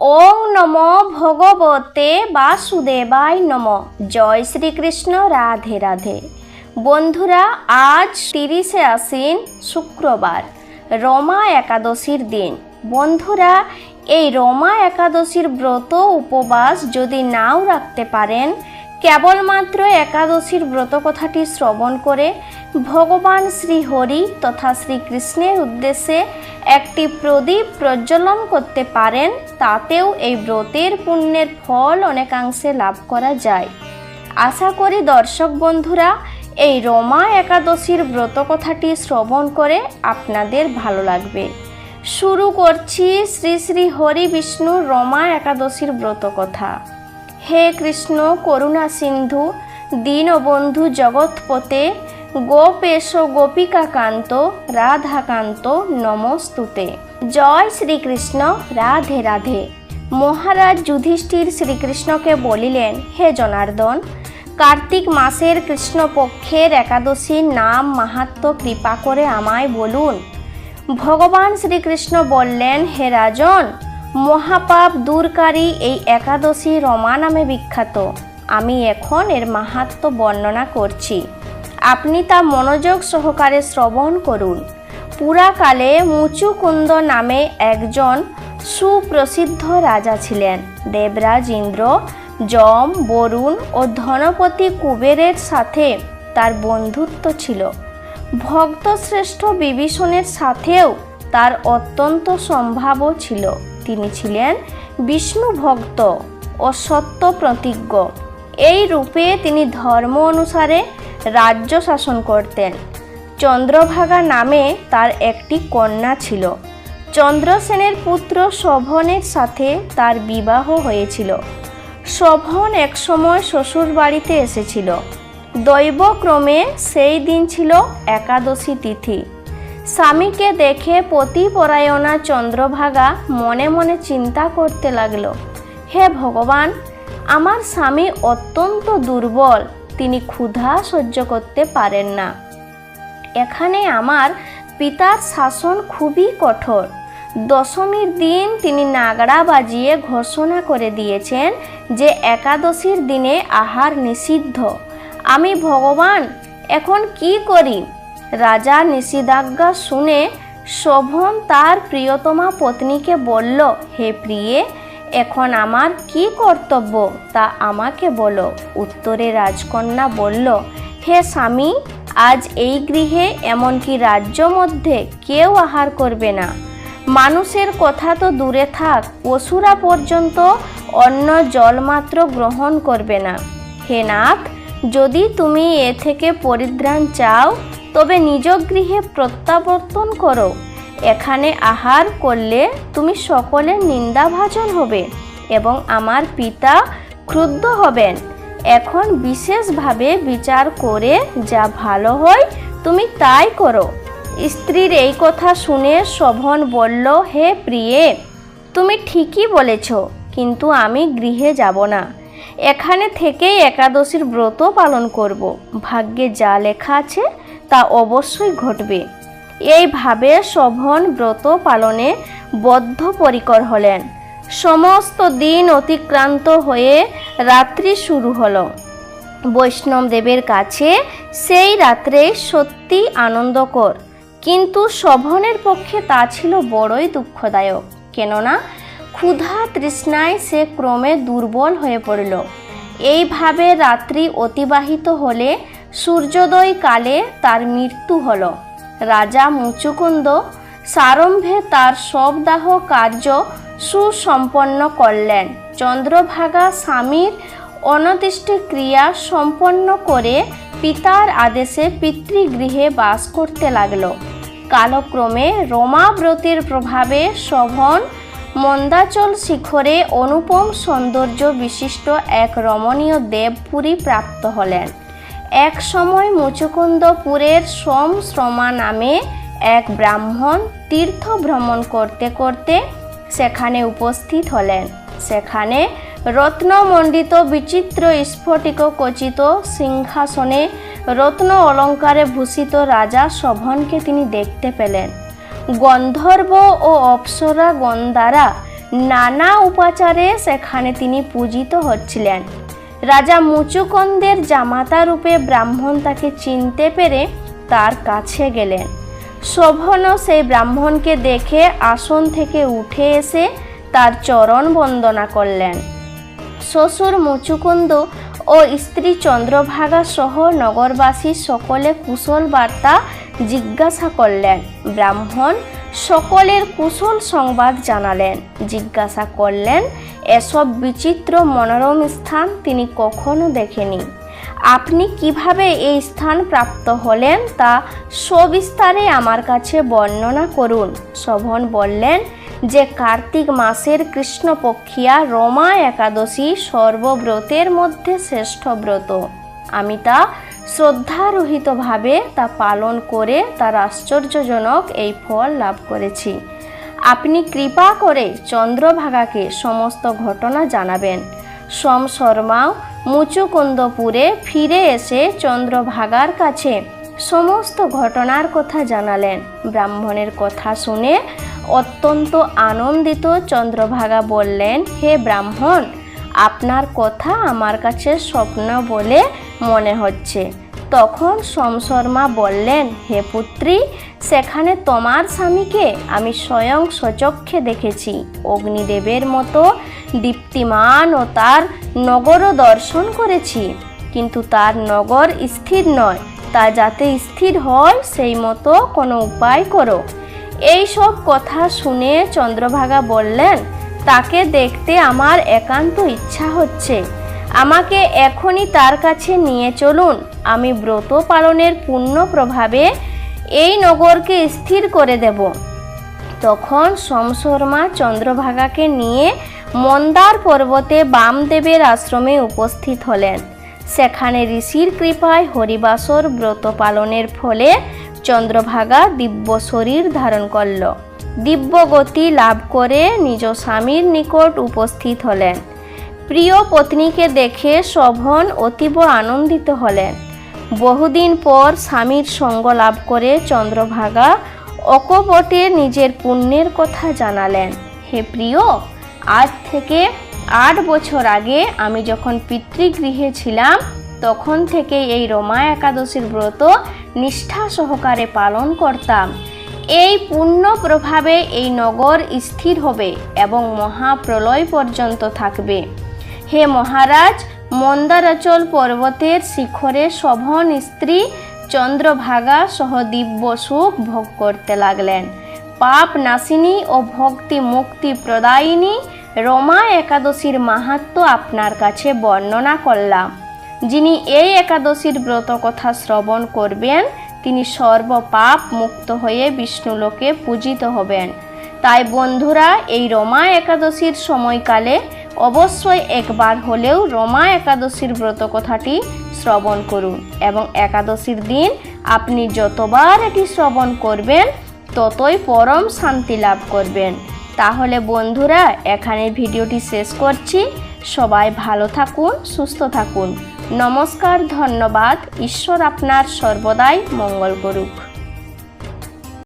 ওং নম ভগবতে বাসুদেবায় নম। জয় শ্রীকৃষ্ণ, রাধে রাধে। বন্ধুরা, আজ তিরিশে আশ্বিন শুক্রবার, রমা একাদশীর দিন। বন্ধুরা, এই রমা একাদশীর ব্রত উপবাস যদি নাও রাখতে পারেন, কেবলমাত্র একাদশীর ব্রত কথাটি শ্রবণ করে ভগবান শ্রী হরি তথা শ্রীকৃষ্ণের উদ্দেশ্যে একটি প্রদীপ প্রজ্বলন করতে পারেন, তাতেও এই ব্রতের পুণ্যের ফল অনেকাংশে লাভ করা যায়। আশা করি দর্শক বন্ধুরা, এই রমা একাদশীর ব্রত কথাটি শ্রবণ করে আপনাদের ভালো লাগবে। শুরু করছি শ্রী শ্রী হরি বিষ্ণু রমা একাদশীর ব্রত কথা হে কৃষ্ণ, করুণা সিন্ধু, দীনবন্ধু জগৎপতে গোপেশ গোপিকাকান্ত, রাধাকান্ত নমস্তুতে। জয় শ্রীকৃষ্ণ, রাধে রাধে। মহারাজ যুধিষ্ঠির শ্রীকৃষ্ণকে বলিলেন, হে জনার্দন, কার্তিক মাসের কৃষ্ণপক্ষের একাদশীর নাম মাহাত্ম কৃপা করে আমায় বলুন। ভগবান শ্রীকৃষ্ণ বললেন, হে রাজন, মহাপাপ দূরকারী এই একাদশী রমা নামে বিখ্যাত। আমি এখন এর মাহাত্ম বর্ণনা করছি। আপনি তা মনোযোগ সহকারে শ্রবণ করুন। পুরাকালে মুচুকুন্দ নামে একজন সুপ্রসিদ্ধ রাজা ছিলেন। দেবরাজ ইন্দ্র, যম, বরুণ ও ধনপতি কুবেরের সাথে তার বন্ধুত্ব ছিল। ভক্তশ্রেষ্ঠ বিভীষণের সাথেও তার অত্যন্ত সম্ভাব্য ছিল। তিনি ছিলেন বিষ্ণু ভক্ত ও সত্য প্রতিজ্ঞ। এই রূপে তিনি ধর্ম অনুসারে রাজ্য শাসন করতেন। চন্দ্রভাগা নামে তার একটি কন্যা ছিল। চন্দ্রসেনের পুত্র শোভনের সাথে তার বিবাহ হয়েছিল। শোভন একসময় শ্বশুর বাড়িতে এসেছিল। দৈবক্রমে সেই দিন ছিল একাদশী তিথি। স্বামীকে দেখে পতিপরায়ণা চন্দ্রভাগা মনে মনে চিন্তা করতে লাগল, হে ভগবান, আমার স্বামী অত্যন্ত দুর্বল তিনি ক্ষুধা সহ্য করতে পারেন না। এখানে আমার পিতার শাসন খুবই কঠোর। দশমীর দিন তিনি নাগড়া বাজিয়ে ঘোষণা করে দিয়েছেন যে একাদশীর দিনে আহার নিষিদ্ধ। আমি ভগবান, এখন কি করি? রাজা নিষেধাজ্ঞা শুনে শোভন তার প্রিয়তমা পত্নীকে বলল, হে প্রিয়ে এখন আমার কি কর্তব্য? তা আমাকে বলো। উত্তরে রাজকন্যা বলল, হে স্বামী, আজ এই গৃহে এমনকি রাজ্য মধ্যে কেউ আহার করবে না। মানুষের কথা তো দূরে থাক, পশুরা পর্যন্ত অন্য জলমাত্র গ্রহণ করবে না। হে নাথ, যদি তুমি এ থেকে পরিত্রাণ চাও, তবে নিজ গৃহে প্রত্যাবর্তন করো। এখানে আহার করলে তুমি সকলের নিন্দাভাজন হবে এবং আমার পিতা ক্রুদ্ধ হবেন। এখন বিশেষভাবে বিচার করে যা ভালো হয় তুমি তাই করো। স্ত্রীর এই কথা শুনে শোভন বলল, হে প্রিয়ে, তুমি ঠিকই বলেছ, কিন্তু আমি গৃহে যাব না। এখানে থেকেই একাদশীর ব্রত পালন করব। ভাগ্যে যা লেখা আছে তা অবশ্যই ঘটবে। এইভাবে শোভন ব্রত পালনে বদ্ধপরিকর হলেন। সমস্ত দিন অতিক্রান্ত হয়ে রাত্রি শুরু হলো। বৈষ্ণব দেবের কাছে সেই রাত্রে সত্যি আনন্দকর, কিন্তু শোভনের পক্ষে তা ছিল বড়ই দুঃখদায়ক। কেননা, ক্ষুধা তৃষ্ণায় সে ক্রমে দুর্বল হয়ে পড়ল। এইভাবে রাত্রি অতিবাহিত হলে সূর্যোদয় কালে তার মৃত্যু হলো। রাজা মুচুকুন্দ সারম্ভে তার সবদাহ কার্য সুসম্পন্ন করলেন। চন্দ্রভাগা স্বামীর অনতিষ্ঠ ক্রিয়া সম্পন্ন করে পিতার আদেশে পিতৃগৃহে বাস করতে লাগল। কালক্রমে রমাব্রতের প্রভাবে শোভন মন্দাচল শিখরে অনুপম সৌন্দর্য বিশিষ্ট এক রমণীয় দেবপুরী প্রাপ্ত হলেন। এক সময় মুচুকুন্দপুরের সোম শ্রমা নামে এক ব্রাহ্মণ তীর্থ ভ্রমণ করতে করতে সেখানে উপস্থিত হলেন। সেখানে রত্নমণ্ডিত বিচিত্র স্ফটিক কচিত সিংহাসনে রত্ন অলঙ্কারে ভূষিত রাজা শোভনকে তিনি দেখতে পেলেন। গন্ধর্ব ও অপ্সরা গন্ধারা নানা উপাচারে সেখানে তিনি পূজিত হচ্ছিলেন। রাজা মুচুকন্দের জামাতা রূপে ব্রাহ্মণ তাকে চিনতে পেরে তার কাছে গেলেন। শোভনও সেই ব্রাহ্মণকে দেখে আসন থেকে উঠে এসে তার চরণ বন্দনা করলেন। শ্বশুর মুচুকুন্দ ও স্ত্রী চন্দ্রভাগা সহ নগরবাসী সকলে কুশল বার্তা জিজ্ঞাসা করলেন, ব্রাহ্মণ সকলের কুশল সংবাদ জানালেন, জিজ্ঞাসা করলেন, এসব বিচিত্র মনোরম স্থান তিনি কখনো দেখেনি। আপনি কীভাবে এই স্থান প্রাপ্ত হলেন তা সবিস্তারে আমার কাছে বর্ণনা করুন। শোভন বললেন, যে কার্তিক মাসের কৃষ্ণপক্ষিয়া রমা একাদশী সর্বব্রতের মধ্যে শ্রেষ্ঠ ব্রত। আমি তা শ্রদ্ধারহিতভাবে তা পালন করে তার আশ্চর্যজনক এই ফল লাভ করেছি। আপনি কৃপা করে চন্দ্রভাগাকে সমস্ত ঘটনা জানাবেন। সোম শর্মাও মুচুকুন্দপুরে ফিরে এসে চন্দ্রভাগার কাছে সমস্ত ঘটনার কথা জানালেন। ব্রাহ্মণের কথা শুনে অত্যন্ত আনন্দিত চন্দ্রভাগা বললেন, হে ব্রাহ্মণ আপনার কথা আমার কাছে স্বপ্ন বলে মনে হচ্ছে। তখন সমশর্মা বললেন, হে পুত্রী, সেখানে তোমার স্বামীকে আমি স্বয়ং সচক্ষে দেখেছি। অগ্নিদেবের মতো দীপ্তিমান ও তার নগরও দর্শন করেছি। কিন্তু তার নগর স্থির নয়, তা যাতে স্থির হয় সেই মতো কোনো উপায় করো। এই সব কথা শুনে চন্দ্রভাগা বললেন তাকে দেখতে আমার একান্ত ইচ্ছা হচ্ছে। আমাকে এখনই তার কাছে নিয়ে চলুন। আমি ব্রত পালনের পূর্ণ প্রভাবে এই নগরকে স্থির করে দেব। তখন সমশর্মা চন্দ্রভাগাকে নিয়ে মন্দার পর্বতে বামদেবের আশ্রমে উপস্থিত হলেন। সেখানে ঋষির কৃপায় হরিবাসর ব্রত পালনের ফলে চন্দ্রভাগা দিব্য শরীর ধারণ করল। দিব্য গতি লাভ করে নিজ স্বামীর নিকট উপস্থিত হলেন। প্রিয় পত্নীকে দেখে শোভন অতীব আনন্দিত হলেন। বহুদিন পর স্বামীর সঙ্গ লাভ করে চন্দ্রভাগা অকপটে নিজের পুণ্যের কথা জানালেন। হে প্রিয়, আজ থেকে আট বছর আগে আমি যখন পিতৃগৃহে ছিলাম, তখন থেকে এই রমা একাদশীর ব্রত নিষ্ঠা সহকারে পালন করতাম। এই পূর্ণ প্রভাবে এই নগর স্থির হবে এবং মহাপ্রলয় পর্যন্ত থাকবে। হে মহারাজ, মন্দারাচল পর্বতের শিখরে শোভন স্ত্রী চন্দ্রভাগা সহ দিব্য সুখ ভোগ করতে লাগলেন। পাপ নাশিনী ও ভক্তি মুক্তি প্রদায়িনী রমা একাদশীর মাহাত্ম আপনার কাছে বর্ণনা করলাম। যিনি এই একাদশীর ব্রত কথা শ্রবণ করবেন তিনি সর্বপাপ মুক্ত হয়ে বিষ্ণুলোকে পূজিত হবেন। তাই বন্ধুরা, এই রমা একাদশীর সময়কালে অবশ্যই একবার হলেও রমা একাদশীর ব্রত কথাটি শ্রবণ করুন এবং একাদশীর দিন আপনি যতবার এটি শ্রবণ করবেন, ততই পরম শান্তি লাভ করবেন। তাহলে বন্ধুরা, এখানে ভিডিওটি শেষ করছি। সবাই ভালো থাকুন, সুস্থ থাকুন। নমস্কার ধন্যবাদ। ঈশ্বর আপনার সর্বদাই মঙ্গল করুক।